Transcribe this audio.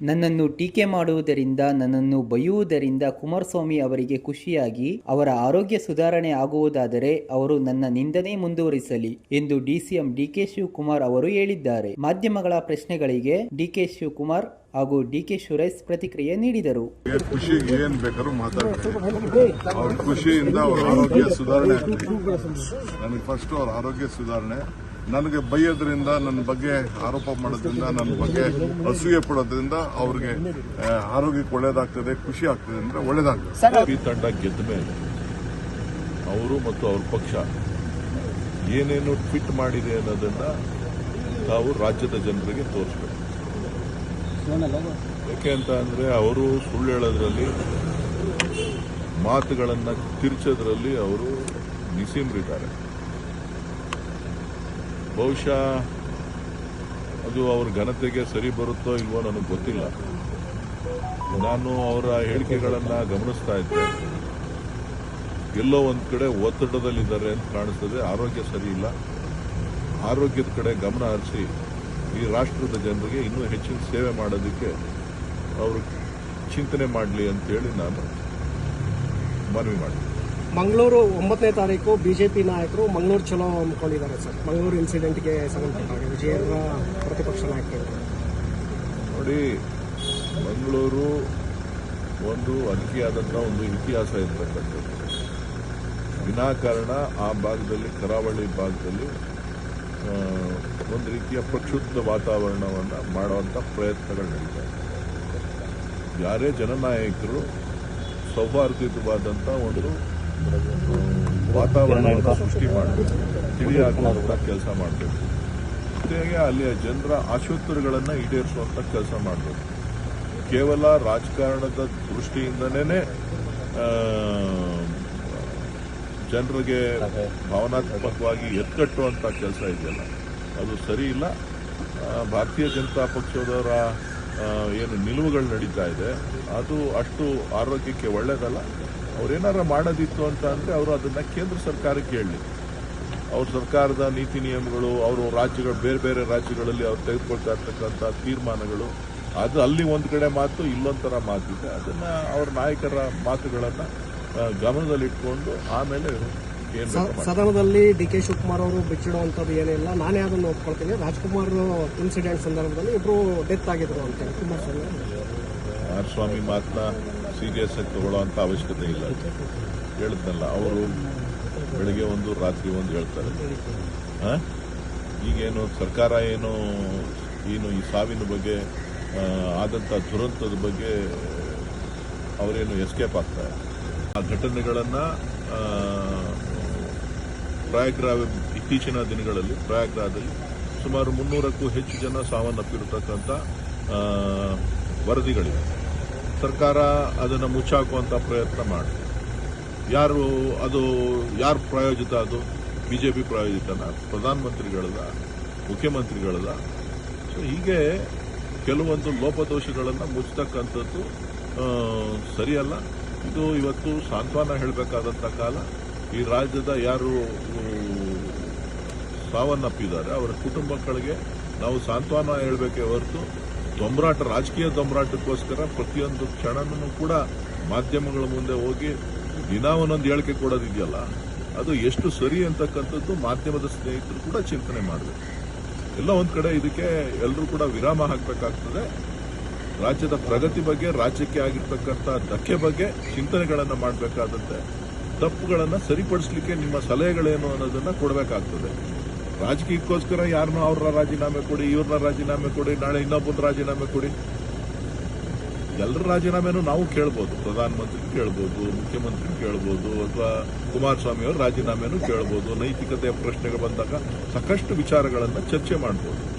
ನನ್ನನ್ನು ಟೀಕೆ ಮಾಡುವುದರಿಂದ, ನನ್ನನ್ನು ಬೈಯುವುದರಿಂದ ಕುಮಾರಸ್ವಾಮಿ ಅವರಿಗೆ ಖುಷಿಯಾಗಿ, ಅವರ ಆರೋಗ್ಯ ಸುಧಾರಣೆ ಆಗುವುದಾದರೆ ಅವರು ನನ್ನ ನಿಂದನೆ ಮುಂದುವರಿಸಲಿ ಎಂದು ಡಿಸಿಎಂ ಡಿಕೆ ಶಿವಕುಮಾರ್ ಅವರು ಹೇಳಿದ್ದಾರೆ. ಮಾಧ್ಯಮಗಳ ಪ್ರಶ್ನೆಗಳಿಗೆ ಡಿಕೆ ಶಿವಕುಮಾರ್ ಹಾಗೂ ಡಿಕೆ ಸುರೇಶ್ ಪ್ರತಿಕ್ರಿಯೆ ನೀಡಿದರು. ಏನ್ ಬೇಕಾದ್ರೂ ಮಾತಾಡ್ತಾರೆ. ಖುಷಿಯಿಂದ ಅವರ ಆರೋಗ್ಯ ಸುಧಾರಣೆ ನನಗೆ ಫಸ್ಟ್ ಅವರ ಆರೋಗ್ಯ ಸುಧಾರಣೆ ನನಗೆ ಬೈಯೋದ್ರಿಂದ ನನ್ನ ಬಗ್ಗೆ ಆರೋಪ ಮಾಡೋದ್ರಿಂದ ನನ್ನ ಬಗ್ಗೆ ಅಸೂಯೆ ಪಡೋದ್ರಿಂದ ಅವ್ರಿಗೆ ಆರೋಗ್ಯಕ್ಕೆ ಒಳ್ಳೇದಾಗ್ತದೆ ಖುಷಿ ಆಗ್ತದೆ ಅಂದ್ರೆ ಒಳ್ಳೇದಾಗ್ತದೆ. ಈ ತಂಡ ಗೆದ್ದ ಮೇಲೆ ಅವರು ಮತ್ತು ಅವ್ರ ಪಕ್ಷ ಏನೇನು ಟ್ವಿಟ್ ಮಾಡಿದೆ ಅನ್ನೋದನ್ನ ತಾವು ರಾಜ್ಯದ ಜನರಿಗೆ ತೋರಿಸ್ಬೇಕು. ಯಾಕೆ ಅಂತ ಅಂದ್ರೆ ಅವರು ಸುಳ್ಳು ಹೇಳೋದ್ರಲ್ಲಿ ಮಾತುಗಳನ್ನ ತಿರ್ಚೋದ್ರಲ್ಲಿ ಅವರು ನಿಸೀಮ್ರಿದ್ದಾರೆ. ಬಹುಶಃ ಅದು ಅವ್ರ ಘನತೆಗೆ ಸರಿ ಬರುತ್ತೋ ಇಲ್ವೋ ನನಗೆ ಗೊತ್ತಿಲ್ಲ. ನಾನು ಅವರ ಹೇಳಿಕೆಗಳನ್ನು ಗಮನಿಸ್ತಾ ಇದ್ದೆ. ಎಲ್ಲೋ ಒಂದು ಕಡೆ ಒತ್ತಡದಲ್ಲಿದ್ದಾರೆ ಅಂತ ಕಾಣಿಸ್ತದೆ. ಆರೋಗ್ಯ ಸರಿ ಇಲ್ಲ. ಆರೋಗ್ಯದ ಕಡೆ ಗಮನ ಹರಿಸಿ ಈ ರಾಷ್ಟ್ರದ ಜನರಿಗೆ ಇನ್ನೂ ಹೆಚ್ಚಿನ ಸೇವೆ ಮಾಡೋದಕ್ಕೆ ಅವರು ಚಿಂತನೆ ಮಾಡಲಿ ಅಂತೇಳಿ ನಾನು ಮನವಿ ಮಾಡಿದೆ ಮಂಗಳೂರು ಒಂಬತ್ತನೇ ತಾರೀಕು ಬಿಜೆಪಿ ನಾಯಕರು ಮಂಗಳೂರು ಚಲೋ ಅಂದ್ಕೊಂಡಿದ್ದಾರೆ ಸರ್. ಮಂಗಳೂರು ಇನ್ಸಿಡೆಂಟ್ಗೆ ಸಂಬಂಧಪಟ್ಟಾಗ ವಿಜಯರ ಪ್ರತಿಪಕ್ಷ ನಾಯಕರು. ನೋಡಿ, ಮಂಗಳೂರು ಒಂದು ಅದಕ್ಕೆಯಾದಂಥ ಒಂದು ಇತಿಹಾಸ ಇರತಕ್ಕಂಥದ್ದು. ವಿನಾಕಾರಣ ಆ ಭಾಗದಲ್ಲಿ, ಕರಾವಳಿ ಭಾಗದಲ್ಲಿ ಒಂದು ರೀತಿಯ ಪ್ರಕ್ಷುಬ್ಧ ವಾತಾವರಣವನ್ನು ಮಾಡುವಂಥ ಪ್ರಯತ್ನಗಳು ನಡೀತಾ ಯಾರೇ ಜನನಾಯಕರು ಸೌಹಾರ್ದಯುತವಾದಂಥ ಒಂದು ವಾತಾವರಣವನ್ನು ಸೃಷ್ಟಿ ಮಾಡಬೇಕು ತಿಳಿಯಾಗುವಂಥ ಕೆಲಸ ಮಾಡಬೇಕು ಜೊತೆಗೆ ಅಲ್ಲಿಯ ಜನರ ಆಶೋತ್ತರಗಳನ್ನು ಈಡೇರಿಸುವಂಥ ಕೆಲಸ ಮಾಡಬೇಕು ಕೇವಲ ರಾಜಕಾರಣದ ದೃಷ್ಟಿಯಿಂದನೇ ಜನರಿಗೆ ಭಾವನಾತ್ಮಕವಾಗಿ ಎತ್ತಟ್ಟುವಂಥ ಕೆಲಸ ಇದೆಯಲ್ಲ. ಅದು ಸರಿ ಇಲ್ಲ. ಭಾರತೀಯ ಜನತಾ ಪಕ್ಷದವರ ಏನು ನಿಲುವುಗಳು ನಡೀತಾ ಇದೆ, ಅದು ಅಷ್ಟು ಆರೋಗ್ಯಕ್ಕೆ ಒಳ್ಳೇದಲ್ಲ ಅವ್ರೇನಾರ ಮಾಡೋದಿತ್ತು ಅಂತ ಅಂದರೆ ಅವರು ಅದನ್ನು ಕೇಂದ್ರ ಸರ್ಕಾರಕ್ಕೆ ಹೇಳಲಿ ಅವ್ರ ಸರ್ಕಾರದ ನೀತಿ ನಿಯಮಗಳು, ಅವರು ರಾಜ್ಯಗಳು, ಬೇರೆ ಬೇರೆ ರಾಜ್ಯಗಳಲ್ಲಿ ಅವ್ರು ತೆಗೆದುಕೊಳ್ತಾ ಇರ್ತಕ್ಕಂಥ ತೀರ್ಮಾನಗಳು, ಅದು ಅಲ್ಲಿ ಒಂದು ಕಡೆ ಮಾತು, ಇಲ್ಲೊಂಥರ ಮಾತಿದೆ ಅದನ್ನು ಅವ್ರ ನಾಯಕರ ಮಾತುಗಳನ್ನು ಗಮನದಲ್ಲಿಟ್ಕೊಂಡು ಆಮೇಲೆ. ಸದನದಲ್ಲಿ ಡಿ ಕೆ ಶಿವಕುಮಾರ್ ಅವರು ಬಿಚ್ಚಿಡುವಂಥದ್ದು ಏನಿಲ್ಲ ನಾನೇ ಅದನ್ನು ಒಪ್ಕೊಳ್ತೀನಿ. ರಾಜ್ಕುಮಾರ್ ಇನ್ಸಿಡೆಂಟ್ ಸಂದರ್ಭದಲ್ಲಿ ಇಬ್ರು ಡೆತ್ ಆಗಿದ್ರು ಅಂತ ಕುಮಾರಸ್ವಾಮಿ. ಸ್ವಾಮಿ ಮಾತನ್ನ ಸೀರಿಯಸ್ ಆಗಿ ತಗೊಳ್ಳೋಂಥ ಅವಶ್ಯಕತೆ ಇಲ್ಲ ಹೇಳಿದ್ನಲ್ಲ ಅವರು ಬೆಳಿಗ್ಗೆ ಒಂದು ರಾತ್ರಿ ಒಂದು ಹೇಳ್ತಾರೆ? ಈಗೇನು ಸರ್ಕಾರ ಏನು ಏನು ಈ ಸಾವಿನ ಬಗ್ಗೆ ಆದಂತ ಆದಂಥ ದುರಂತದ ಬಗ್ಗೆ ಅವರೇನು ಎಸ್ಕೇಪ್ ಆಗ್ತಾರೆ ಆ ಘಟನೆಗಳನ್ನು ಪ್ರಯಾಗ್ರಾ ಇತ್ತೀಚಿನ ದಿನಗಳಲ್ಲಿ ಪ್ರಯಾಗ್ರಾಜಲ್ಲಿ ಸುಮಾರು ಮುನ್ನೂರಕ್ಕೂ ಹೆಚ್ಚು ಜನ ಸಾವನ್ನಪ್ಪಿರತಕ್ಕಂಥ ವರದಿಗಳಿವೆ. ಸರ್ಕಾರ ಅದನ್ನು ಮುಚ್ಚಾಕುವಂಥ ಪ್ರಯತ್ನ ಮಾಡಿ. ಯಾರು ಅದು ಯಾರು ಪ್ರಾಯೋಜಿತ ಅದು? ಬಿಜೆಪಿ ಪ್ರಾಯೋಜಿತನ ಪ್ರಧಾನಮಂತ್ರಿಗಳದ, ಮುಖ್ಯಮಂತ್ರಿಗಳದ. ಸೊ ಹೀಗೆ ಕೆಲವೊಂದು ಲೋಪದೋಷಗಳನ್ನು ಮುಚ್ಚತಕ್ಕಂಥದ್ದು ಸರಿಯಲ್ಲ. ಇದು ಇವತ್ತು ಸಾಂತ್ವನ ಹೇಳಬೇಕಾದಂಥ ಕಾಲ. ಈ ರಾಜ್ಯದ ಯಾರು ಸಾವನ್ನಪ್ಪಿದ್ದಾರೆ, ಅವರ ಕುಟುಂಬಗಳಿಗೆ ನಾವು ಸಾಂತ್ವನ ಹೇಳಬೇಕೇ ಹೊರತು ದೊಂಬರಾಟ ರಾಜಕೀಯ ದೊಂಬರಾಟಕ್ಕೋಸ್ಕರ ಪ್ರತಿಯೊಂದು ಕ್ಷಣನೂ ಕೂಡ ಮಾಧ್ಯಮಗಳ ಮುಂದೆ ಹೋಗಿ ದಿನ ಒಂದೊಂದು ಹೇಳಿಕೆ ಕೊಡೋದಿದೆಯಲ್ಲ, ಅದು ಎಷ್ಟು ಸರಿ ಅಂತಕ್ಕಂಥದ್ದು ಮಾಧ್ಯಮದ ಸ್ನೇಹಿತರು ಕೂಡ ಚಿಂತನೆ ಮಾಡಬೇಕು. ಎಲ್ಲ ಒಂದು ಕಡೆ ಇದಕ್ಕೆ ಎಲ್ಲರೂ ಕೂಡ ವಿರಾಮ ಹಾಕಬೇಕಾಗ್ತದೆ. ರಾಜ್ಯದ ಪ್ರಗತಿ ಬಗ್ಗೆ, ರಾಜ್ಯಕ್ಕೆ ಆಗಿರ್ತಕ್ಕಂಥ ಧಕ್ಕೆ ಬಗ್ಗೆ ಚಿಂತನೆಗಳನ್ನು ಮಾಡಬೇಕಾದಂತೆ ತಪ್ಪುಗಳನ್ನ ಸರಿಪಡಿಸಲಿಕ್ಕೆ ನಿಮ್ಮ ಸಲಹೆಗಳೇನು ಅನ್ನೋದನ್ನ ಕೊಡಬೇಕಾಗ್ತದೆ. ರಾಜಕೀಯಕ್ಕೋಸ್ಕರ ಯಾರನ್ನೋ ಅವ್ರ ರಾಜೀನಾಮೆ ಕೊಡಿ, ಇವ್ರನ್ನ ರಾಜೀನಾಮೆ ಕೊಡಿ, ನಾಳೆ ಇನ್ನೊಬ್ಬನ ರಾಜೀನಾಮೆ ಕೊಡಿ. ಎಲ್ಲರ ರಾಜೀನಾಮೆನೂ ನಾವು ಕೇಳ್ಬೋದು, ಪ್ರಧಾನಮಂತ್ರಿ ಕೇಳ್ಬೋದು, ಮುಖ್ಯಮಂತ್ರಿ ಕೇಳ್ಬೋದು, ಅಥವಾ ಕುಮಾರಸ್ವಾಮಿ ಅವರು ರಾಜೀನಾಮೆನೂ ಕೇಳ್ಬೋದು, ನೈತಿಕತೆಯ ಪ್ರಶ್ನೆಗಳು ಬಂದಾಗ ಸಾಕಷ್ಟು ವಿಚಾರಗಳನ್ನು ಚರ್ಚೆ ಮಾಡ್ಬೋದು.